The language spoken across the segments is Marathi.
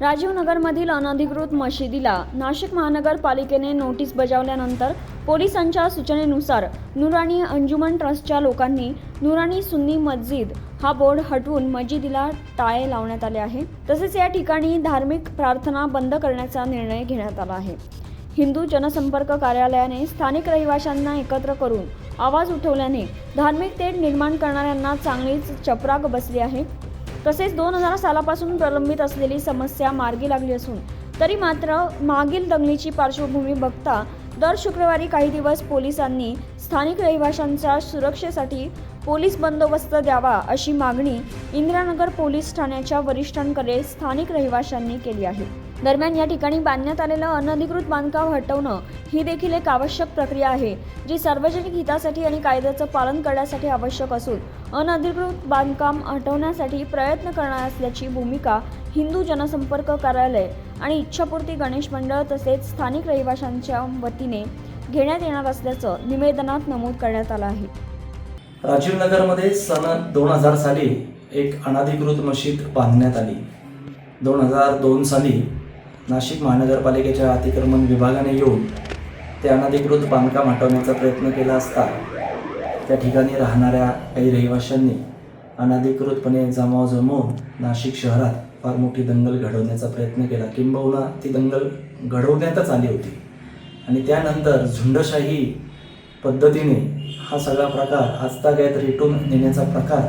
राजीव नगरमधील अनधिकृत मशिदीला नाशिक महानगरपालिकेने नोटीस बजावल्यानंतर पोलिसांच्या सूचनेनुसार नुराणी अंजुमन ट्रस्टच्या लोकांनी नुराणी सुन्नी मस्जिद हा बोर्ड हटवून मशिदीला टाळे लावण्यात आले आहे. तसेच या ठिकाणी धार्मिक प्रार्थना बंद करण्याचा निर्णय घेण्यात आला आहे. हिंदू जनसंपर्क कार्यालयाने स्थानिक रहिवाशांना एकत्र करून आवाज उठवल्याने धार्मिक तेढ निर्माण करणाऱ्यांना चांगलीच चपराक बसली आहे. तसेच दोन हजार सालापासून प्रलंबित असलेली समस्या मार्गी लागली असून तरी मात्र मागील दंगलीची पार्श्वभूमी बघता दर शुक्रवारी काही दिवस पोलिसांनी स्थानिक रहिवाशांच्या सुरक्षेसाठी पोलीस बंदोबस्त द्यावा अशी मागणी इंदिरानगर पोलीस ठाण्याच्या वरिष्ठांकडे स्थानिक रहिवाशांनी केली आहे. दरम्यान या ठिकाणी बांधण्यात आलेलं अनधिकृत बांधकाम हटवणं ही देखील एक आवश्यक प्रक्रिया आहे जी सार्वजनिक हितासाठी आणि कायद्याचं पालन करण्यासाठी आवश्यक असून अनधिकृत बांधकाम हटवण्यासाठी प्रयत्न करणार असल्याची भूमिका हिंदू जनसंपर्क कार्यालय आणि इच्छापूर्ती गणेश मंडळ तसेच स्थानिक रहिवाशांच्या वतीने घेण्यात येणार असल्याचं निवेदनात नमूद करण्यात आलं आहे. राजीव नगरमध्ये सन दोन हजार साली एक अनधिकृत मशीद बांधण्यात आली. दोन हजार दोन साली नाशिक महानगरपालिकेच्या अतिक्रमण विभागाने येऊन ते अनधिकृत बांधकाम हटवण्याचा प्रयत्न केला असता त्या ठिकाणी राहणाऱ्या काही रहिवाशांनी अनधिकृतपणे जमाव जमवून नाशिक शहरात फार मोठी दंगल घडवण्याचा प्रयत्न केला. किंबहुना ती दंगल घडवण्यातच आली होती. आणि त्यानंतर झुंडशाही पद्धतीने हा सगळा प्रकार आजतागायत रेटून नेण्याचा प्रकार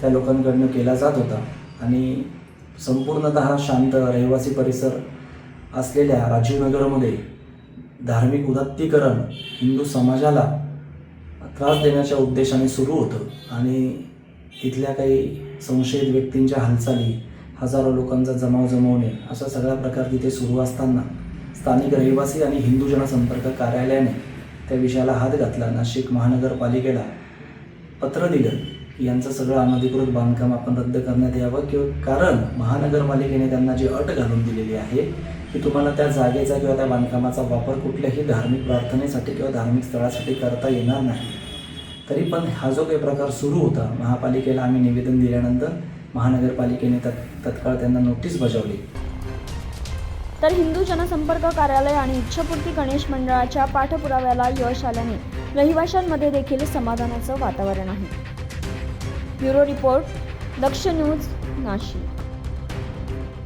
त्या लोकांकडनं केला जात होता. आणि संपूर्णतः शांत रहिवासी परिसर असलेल्या राजीवनगरमध्ये धार्मिक उदात्तीकरण हिंदू समाजाला त्रास देण्याच्या उद्देशाने सुरू होतं. आणि तिथल्या काही संशयित व्यक्तींच्या हालचाली हजारो लोकांचा जमाव जमवणे असा सगळा प्रकार तिथे सुरू असताना स्थानिक रहिवासी आणि हिंदू जनसंपर्क कार्यालयाने त्या विषयाला हात घातला. नाशिक महानगरपालिकेला पत्र दिलं की यांचं सगळं अनधिकृत बांधकाम आपण रद्द करण्यात यावं किंवा कारण महानगरपालिकेने त्यांना जी अट घालून दिलेली आहे की तुम्हाला त्या जागेचा किंवा त्या बांधकामाचा वापर कुठल्याही धार्मिक प्रार्थनेसाठी किंवा धार्मिक स्थळासाठी करता येणार नाही. तरी पण हा जो काही प्रकार सुरू होता महापालिकेला आम्ही निवेदन दिल्यानंतर महानगरपालिकेने तत् तत्काळ त्यांना नोटीस बजावली. तर हिंदू जनसंपर्क कार्यालय आणि इच्छापूर्ती गणेश मंडळाच्या पाठपुराव्याला यश आल्याने रहिवाशांमध्ये देखील समाधानाचं वातावरण आहे. Bureau report Daksh news Nashik.